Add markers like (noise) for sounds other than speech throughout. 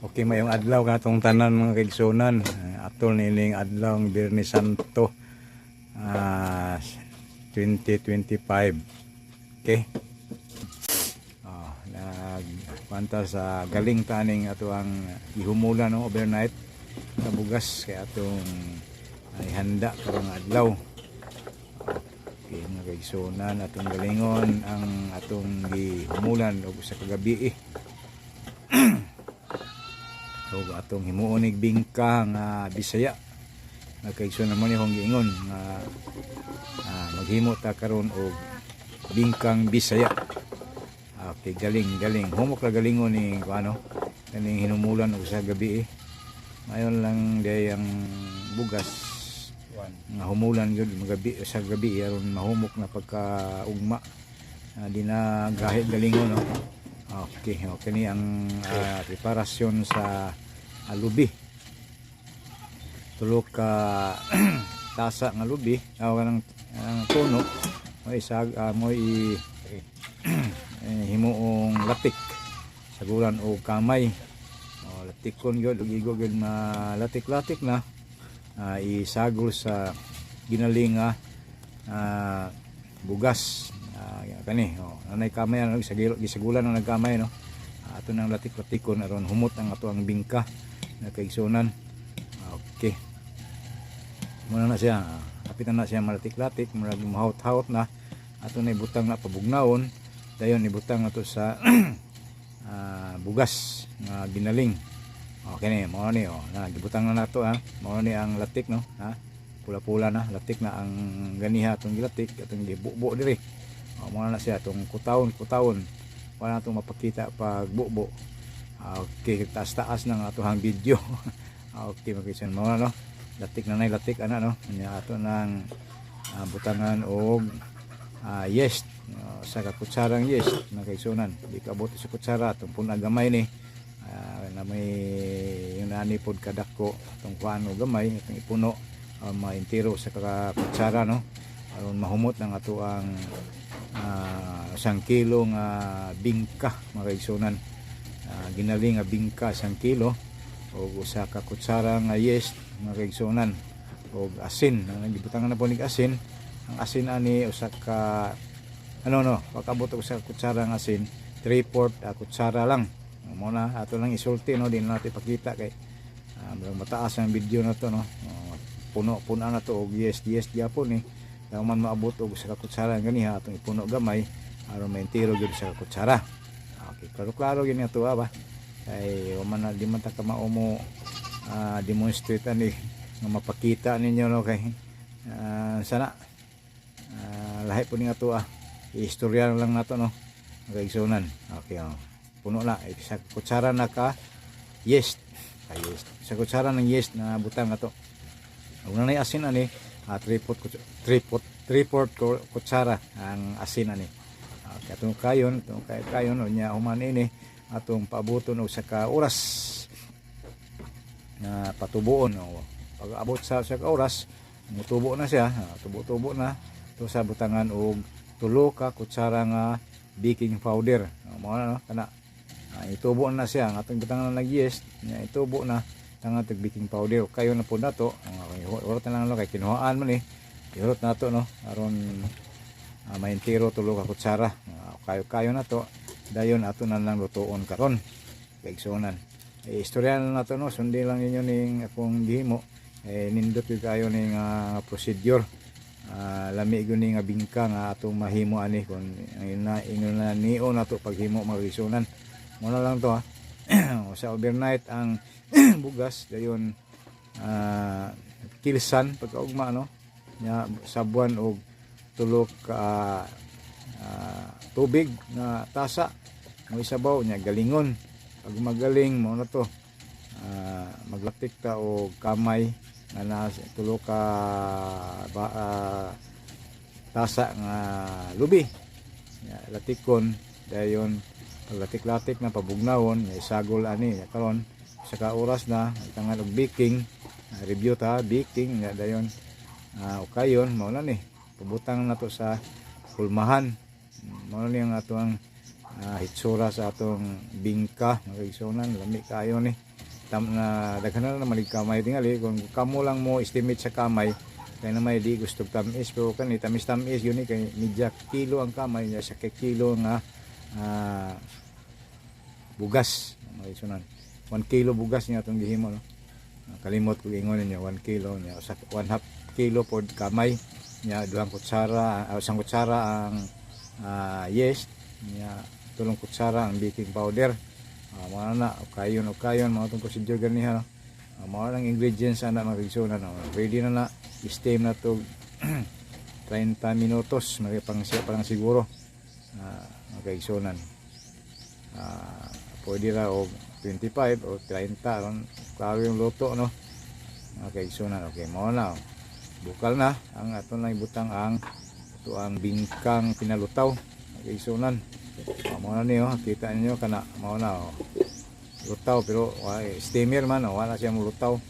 Okay, mayong adlaw ka itong tanan mga kaigsunan. Uh, atol niling adlaw ng Birni Santo. ah 2025. Okay. Oh, nagpanta sa galing taning ato ang ihumulan no overnight sa bugas kay atong ay handa karong adlaw. Okay, mga kaigsunan atong galingon ang atong gihumulan og sa kagabi eh. O atong himuonig bingka nga Bisaya. Nagkaigsoon naman yung giingon nga ah, maghimo ta karon og bingkang Bisaya. Okay galing galing. Humok ra galingon ni ano kaning hinumulan og sa gabi eh. mayon lang day ang bugas. Nga humulan gyud magabi sa gabi aron mahumok na pagkaugma. Uh, di na gahit galingon no Okay, okay. Ni ang ah, preparasyon sa alubi. Tulo ka (clears throat) tasa nga lubi, aw kanang ang tuno mo isag uh, mo i (clears throat) eh, himuong latik. Saguran o kamay. O latikon gyud ug igo gyud malatik-latik na. Ah, isagol sa ginaling nga ah, bugas. Ah, kani. Oh anay kamay ano gisagilo gisagulan ang nagkamay no? Ah, ato nang latik-latikon aron humot ang ato ang bingka na kaigsunan. Ah, okay. Muna na siya kapitan na siya malatik-latik murag mahawt-hawt na. Ato na ibutang na pabugnaon. Dayon ibutang ato sa (clears throat) ah, bugas nga ginaling. Okay ni mo ni oh na gibutang na nato ha mo ni ang latik no? Ha pula-pula na latik na ang ganiha atong gilatik atong gibubo diri uh, muna na siya itong kutawon kutawon wala na itong mapakita pag bubo. Ah, okay taas taas ng atohang video. (laughs) Ah, okay magkisan mo no? Latik na nay latik ana no? Nya ato ng ah, butangan og ah, yes Ah, sa kakutsarang yes na kaisunan. Di ka sa kutsara itong puna gamay ni. Ah, na may yung nanipod kadako itong kuano gamay itong ipuno uh, maintiro sa kakutsara no? Aron mahumot ng ato ang ah, isang kilo nga bingka mga kaigsunan. Ah, ginaling nga bingka isang kilo. O usa ka kutsara nga yes mga kaigsunan. O asin ang gibutangan na po nig asin. Ang asin ani usa ka ano no pagkabot og usa ka kutsara nga asin 3 port uh, kutsara lang. Mo na ato lang isulti no din natin pakita kay uh, mataas ang video na to no. Puno puno na to og yes yes gyapon ni Kaya man maabot og sa kutsara ganiha atong ipuno gamay aron maintiro gyud sa kutsara. Okay, klaro klaro gini ato ah, ba. Kay man na- di man ta ka maumo ah, demonstrate ani nga mapakita ninyo no kay ah, sana ah, lahi po ato ah. Istorya lang nato no. Kaigsunan. Okay oh. Puno na Eh, sa kutsara na ka yes. Ka yes. Sa kutsara ng yes na butang ato. Ang nanay asin ani uh, 3 port 3 port 3 port ko- kutsara ang asin ani. Uh, katong kayon, katong kay kayon nya human ini atong paaboton og sa ka oras na patubuon o pag abot sa sa ka oras mutubo na siya ah, tubo-tubo na. To sa butangan og tulo ka kutsara nga baking powder. Uh, mo na no? Kana Ah, itubo na siya. Atong butangan na nag-yes nya itubo na ang atong baking powder kayo na po nato uh, urot na lang no kay kinuhaan man eh Ihurot na to no? Aron uh, maintiro tulo ka kutsara Ah, kayo kayo na to. Dayon ato na lang lutuon karon. Kaigsunan. Eh, istorya na nato no? Sundin lang ninyo ning akong gihimo. Eh, nindot yung kayo ning ah, procedure. Ah, lami gyud ni nga bingka nga atong mahimo ani kun ingon na ingon na niyo na to paghimo mga kaigsunan. Mo na lang to ha (clears throat) sa overnight ang (clears throat) bugas dayon ah, kilsan pagkaugma no? Nya sabuan og tulo ka ah, tubig na tasa. Mo isabaw nya galingon. Pag magaling mo na to. Ah, maglatik ta og kamay nga na tulo ka ba, ah, tasa nga lubi. Nya latikon. Dayon paglatik-latik na pabugnawon nya isagol ani karon sa ka oras na tangan og baking Ah, review ta baking nya dayon. Uh, ukayon mao na ni. Pabutang na to sa kulmahan mao ni ang atong uh, hitsura sa atong bingka mga igsunan lami kayo ni. Tam na daghan na naman kamay tingali kung kamo lang mo estimate sa kamay kaya na may di gusto tamis. Pero kani tamis tamis yun eh, kay medya kilo ang kamay niya sa kilo nga ah, bugas mga isunan 1 kilo bugas niya itong gihimo no? Ah, kalimot ko ingon niya 1 kilo niya sa 1 half kilo pod kamay niya duhang kutsara uh, isang kutsara ang ah, yeast niya tulong kutsara ang baking powder uh, mga na kayon o kayon mga itong procedure ganiha no? uh, mga nang ingredients ana mga no? ready na na steam na to (clears throat) 30 minutos siya parang siguro uh, mga kigsunan Ah, pwede ra og 25 o 30 ron klaro yung luto no? Okay so na okay mo na oh. bukal na ang ato na ibutang ang ito ang bingkang pinalutaw. Okay so nan mo na niyo kita niyo kana mo na oh. lutaw pero wala steamer man oh, wala siya mo lutaw. (laughs)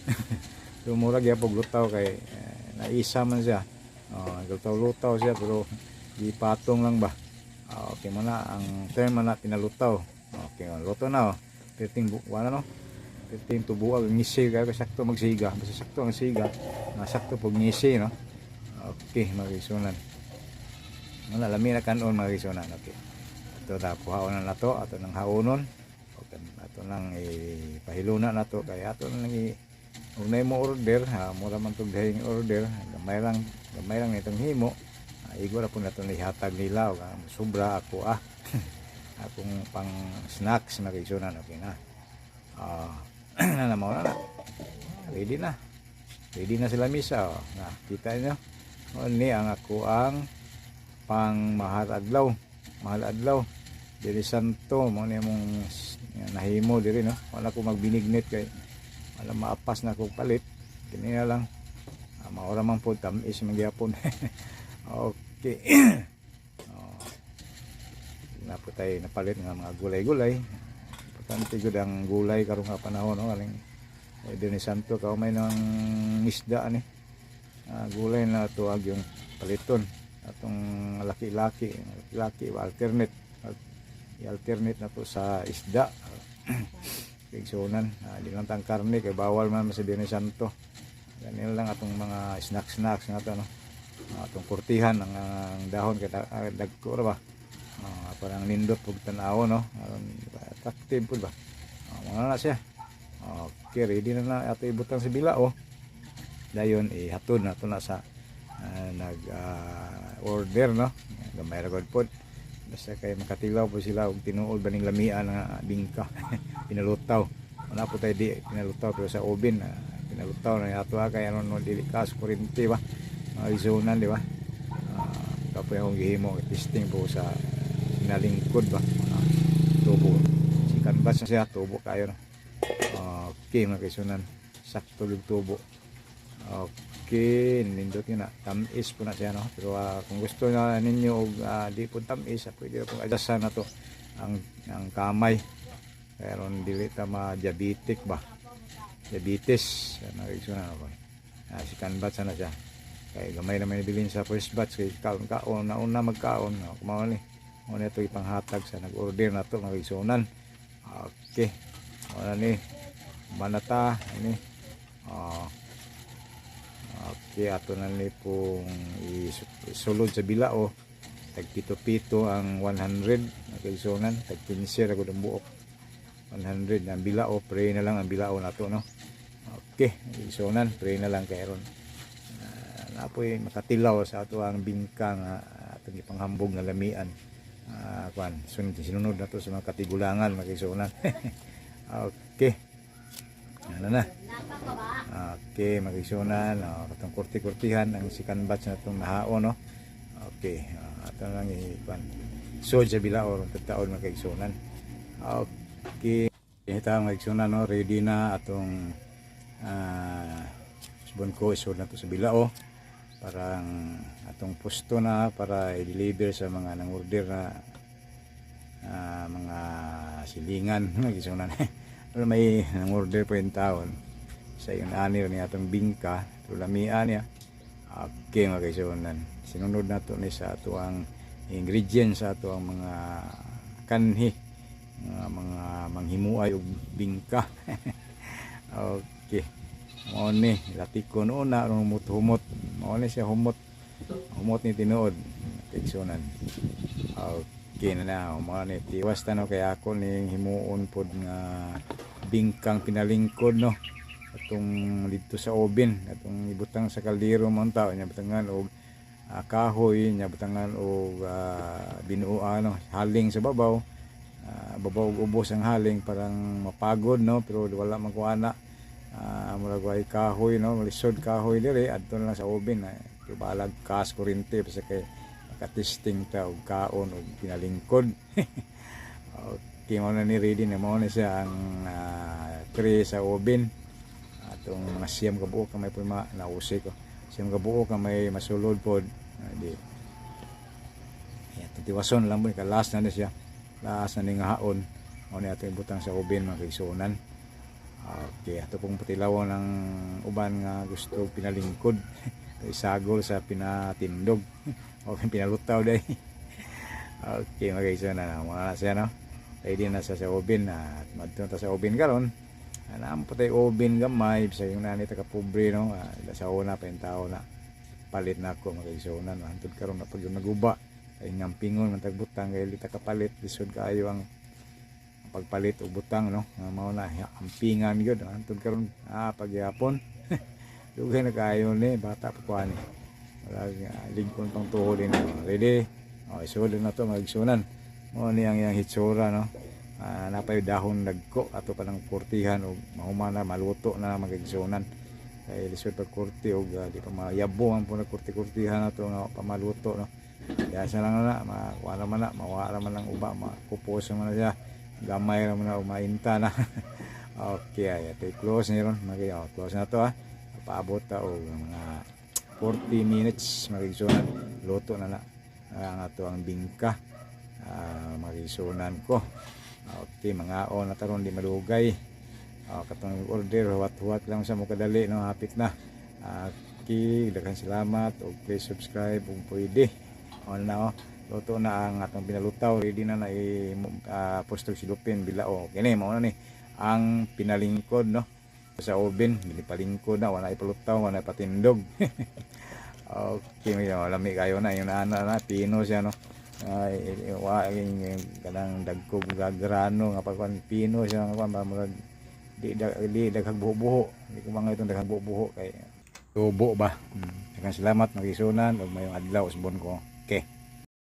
Pero mura gyapon lutaw kay eh, naisa man siya. Oh lutaw lutaw siya pero ipatong lang ba? Ah, okay mo na ang term na pinalutaw. Okay oh, luto na oh 13 bu wala no? 13 tubo ang ngisi kaya sakto magsiga. Basta sakto ang siga na sakto pag ngisi no? Okay magisunan. Wala lami na kanon magisunan okay. Ito na kuhaon na nato ato nang haunon. Okay ato nang ipahiluna nato kaya ato nang i Unay mo order, ha, mura man tog dahing order, gamay lang, gamay lang itong himo. Ah, igor po na ito ihatag nila, sobra ako ah. (laughs) Akong pang snacks na kaisunan, okay na. Ah, (clears throat) na naman na. Ready na. Ready na sila misa. Oh. Na, kita niyo. O, ni ang ako ang pang mahal adlaw. Mahal adlaw. Diri santo mo ni mong nahimo diri no. Wala ko magbinignit kay wala maapas na kog palit. Kini na lang. Uh, maura man po tamis magyapon. (laughs) okay. (clears throat) Na po tayo napalit nga mga gulay-gulay. Importante gud ang gulay karong nga panahon no. Aling eh, ni Santo ka may nang isda ni. Ah, gulay na tuwag yung paliton. Atong laki-laki laki alternate. I-alternate na to sa isda. (clears throat) Kigsunan. Uh, di lang tang karne kay bawal man sa Dini Santo. Ganyan lang atong mga snack snacks nga to no? Atong kurtihan ang, ang dahon kay ah, dagko ba Ah, parang nindot pug tan-aw no? Aron, attractive pud ba uh, mga na siya. Okay ready na na ato ibutang sa bila oh. Dayon ihatod na to na sa ah, nag ah, order no? Gamay ra gud pod basta kay makatilaw po sila og tinuod baning lamian nga bingka. (laughs) Pinalutaw. Wala po tayo di pinalutaw pero sa oven ah, pinalutaw na ato kay ano no dili kas kuryente ba mga izonan di ba uh, kapoy akong gihimo testing po sa nalingkod ba? Ah, tubo. Si canvas na siya tubo kayo no? Okay mga kaisunan sakto yung tubo. Okay nindot yun na. Tamis po na siya no? Pero ah, kung gusto na ninyo ah, di po tamis ah, pwede po adjustan na to ang, ang kamay. Pero dili ta ma diabetic ba? Diabetes ano ito na ako ah, si canvas na siya. Kay gamay naman ibilin sa first batch kay kaon kaon na una magkaon no? Kumaw ni mo na ito ipanghatag sa nag-order na to nga isunan okay wala ni manata ini ah Okay, ato na ni pong is- isulod sa bilao. Tag pito-pito ang 100 na kaisonan. Tag 15 ra gud ang buok. 100 ang bilao. Pray na lang ang bilao na to, no? Okay, kaisonan. Pray na lang kay ron. Uh, napoy makatilaw sa ato ang bingka nga atong ipanghambog nga lamian. Uh, kwan, sunod sinunod na to sa mga katigulangan mga kaisonan. (laughs) okay. Ano na? Okay, magisunan, no, katong kurti-kurtihan ang sikan batch na itong nahaon, no? Okay, uh, ato lang ipan. So, sa bila o taon magkaigsunan. Okay, ito ang magsunan, no? Ready na atong uh, subon ko isod na sa bilao parang atong pusto na para i-deliver sa mga nang order na ah, mga silingan. (laughs) Magisunan pero may nang order po yung taon. Sa yung anir ni atong bingka. Tulamian niya okay mga kaisunan. Sinunod na to ni sa ato ang ingredients sa ato ang mga kanhi. Mga, mga manghimuay og bingka. (laughs) Okay. Mao ni latik ko noon na humot humot. Mao ni siya humot. Humot ni tinuod. Kigsunan. Okay na na. Mao ni tiwas tanaw kay ako ning himuon pod nga bingkang pinalingkod no. Atong dito sa oven, atong ibutang sa kaldero man tao nya butangan og ah, kahoy nya butangan og uh, binuo ano, haling sa babaw. Ah, babaw ubos ang haling parang mapagod no pero wala man uh, murag way kahoy no? Malisod kahoy dire adto na sa oven uh, balag kas kurente sa kay makatesting ta og kaon og pinalingkod. (laughs) Okay mo na ni ready na mo na siya ang ah, tray sa oven. Atong mga siyam ka buok kamay po mga nausi ko. Siyam ka buok kamay masulod pod uh, di. Yeah, titiwason lang mo ka last na na siya. Last na ning haon. Mo ni ato ibutang sa oven mga kaigsunan Okay, ato pong patilawon ng uban nga gusto pinalingkod. (laughs) Isagol sa pinatindog. (laughs) (laughs) okay, pinalutaw day. okay, magayso na mga na siya no. Ready na sa sa oven at madto ta sa oven karon. Anam po tayo oven gamay sa yung nani taga pobre no. Ah, sa una pa yung tao na palit na ako magayso na no. Antod karon na pag yung naguba. Ay ngampingon man tagbutang kay lita kapalit lisod kaayo ang pagpalit og butang no? Nga mao na ampingan gyud antod karon ah pagyapon. (laughs) Dugay na kayo ni bata pa kuan ni. Wala ligpon pang tuhod ni ready? Oh isulod na to magsunan. Mo ni ang yang hitsura no? Ah, napay dahon nagko ato pa ng kurtihan og mahumana maluto na magigsunan. Kay lisod pag kurti og uh, di pa mayabo ang po kurti-kurtihan ato nga pamaluto no? Kaya siya lang na, makuha naman na, mawala man lang uba, makupos naman na siya gamay naman na umainta (laughs) na. Okay ay ito close ni ron magi oh, close na to ha paabot ta og mga 40 minutes magigsunan luto na na. Ang ato ang bingka. Uh, magigsunan ko. Okay mga on na taron di malugay. Uh, katong order huwat-huwat lang sa mo kadali no? Hapit na. Okay daghang salamat. Og please subscribe kung pwede. On na oh luto na ang atong pinalutaw. Ready na na i uh, postog silupin bilao. Kini mao na ni. Ang pinalingkod no? Sa oven ginipalingkod na. Wala ipalutaw wala patindog (laughs) okay may lami kayo na. Yung ana na pino siya no? Ay wa kanang dagkog gagrano nga pagkuan pino siya nga kuan ba di dag di daghang buho-buho di ko mga itong daghang buho-buho kay tubo ba? Hmm. Salamat magisunan ug mayong adlaw usbon ko